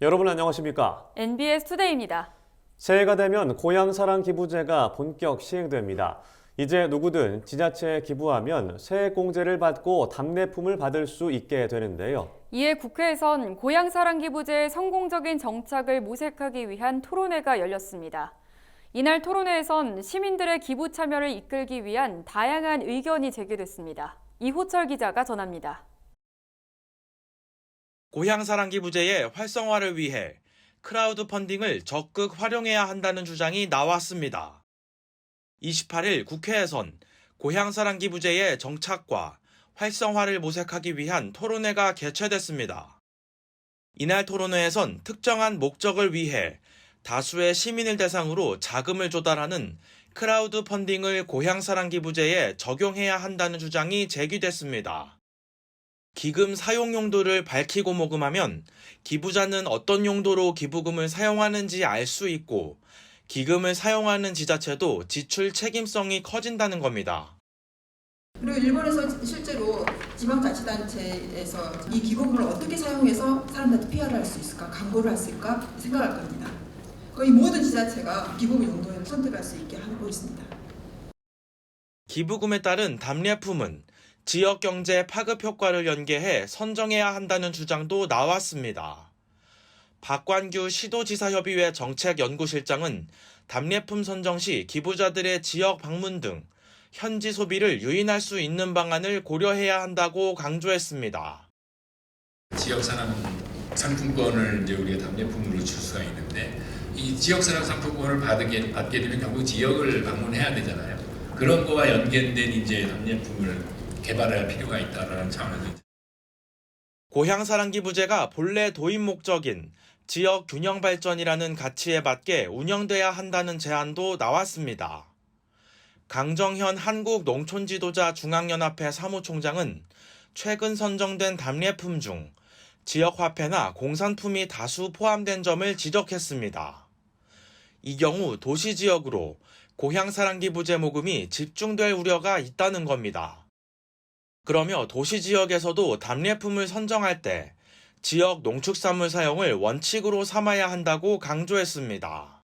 여러분 안녕하십니까? NBS 투데이입니다. 새해가 되면 고향 사랑 기부제가 본격 시행됩니다. 이제 누구든 지자체에 기부하면 세액 공제를 받고 답례품을 받을 수 있게 되는데요. 이에 국회에선 고향 사랑 기부제의 성공적인 정착을 모색하기 위한 토론회가 열렸습니다. 이날 토론회에선 시민들의 기부 참여를 이끌기 위한 다양한 의견이 제기됐습니다. 이호철 기자가 전합니다. 고향사랑 기부제의 활성화를 위해 크라우드 펀딩을 적극 활용해야 한다는 주장이 나왔습니다. 28일 국회에선 고향사랑 기부제의 정착과 활성화를 모색하기 위한 토론회가 개최됐습니다. 이날 토론회에선 특정한 목적을 위해 다수의 시민을 대상으로 자금을 조달하는 크라우드 펀딩을 고향사랑 기부제에 적용해야 한다는 주장이 제기됐습니다. 기금 사용 용도를 밝히고 모금하면 기부자는 어떤 용도로 기부금을 사용하는지 알 수 있고 기금을 사용하는 지자체도 지출 책임성이 커진다는 겁니다. 그리고 일본에서 실제로 지방자치단체에서 이 기부금을 어떻게 사용해서 사람들한테 PR을 할 수 있을까, 광고를 할 수 있을까 생각할 겁니다. 거의 모든 지자체가 기부금 용도를 선택할 수 있게 하고 있습니다. 기부금에 따른 답례품은 지역 경제 파급 효과를 연계해 선정해야 한다는 주장도 나왔습니다. 박관규 시도지사협의회 정책연구실장은 답례품 선정 시 기부자들의 지역 방문 등 현지 소비를 유인할 수 있는 방안을 고려해야 한다고 강조했습니다. 지역사랑 상품권을 이제 우리가 답례품으로 줄 수가 있는데 이 지역사랑 상품권을 받게, 받게 되면 결국 지역을 방문해야 되잖아요. 그런 거와 연계된 이제 답례품을 개발할 필요가 있다는 차원에서 고향사랑 기부제가 본래 도입 목적인 지역 균형 발전이라는 가치에 맞게 운영돼야 한다는 제안도 나왔습니다. 강정현 한국농촌지도자 중앙연합회 사무총장은 최근 선정된 답례품 중 지역화폐나 공산품이 다수 포함된 점을 지적했습니다. 이 경우 도시 지역으로 고향사랑 기부제 모금이 집중될 우려가 있다는 겁니다. 그러며 도시 지역에서도 답례품을 선정할 때 지역 농축산물 사용을 원칙으로 삼아야 한다고 강조했습니다.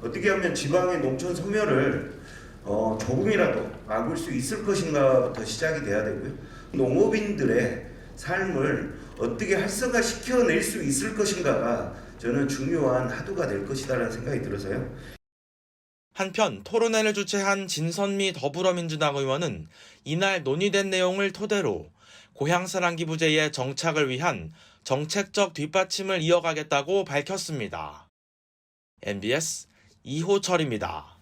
어떻게 하면 지방의 농촌 소멸을 어, 조금이라도 막을 수 있을 것인가부터 시작이 돼야 되고요. 농업인들의 삶을 어떻게 활성화시켜낼 수 있을 것인가가 저는 중요한 하도가 될 것이다라는 생각이 들어서요. 한편 토론회를 주최한 진선미 더불어민주당 의원은 이날 논의된 내용을 토대로 고향사랑 기부제의 정착을 위한 정책적 뒷받침을 이어가겠다고 밝혔습니다. MBS 이호철입니다.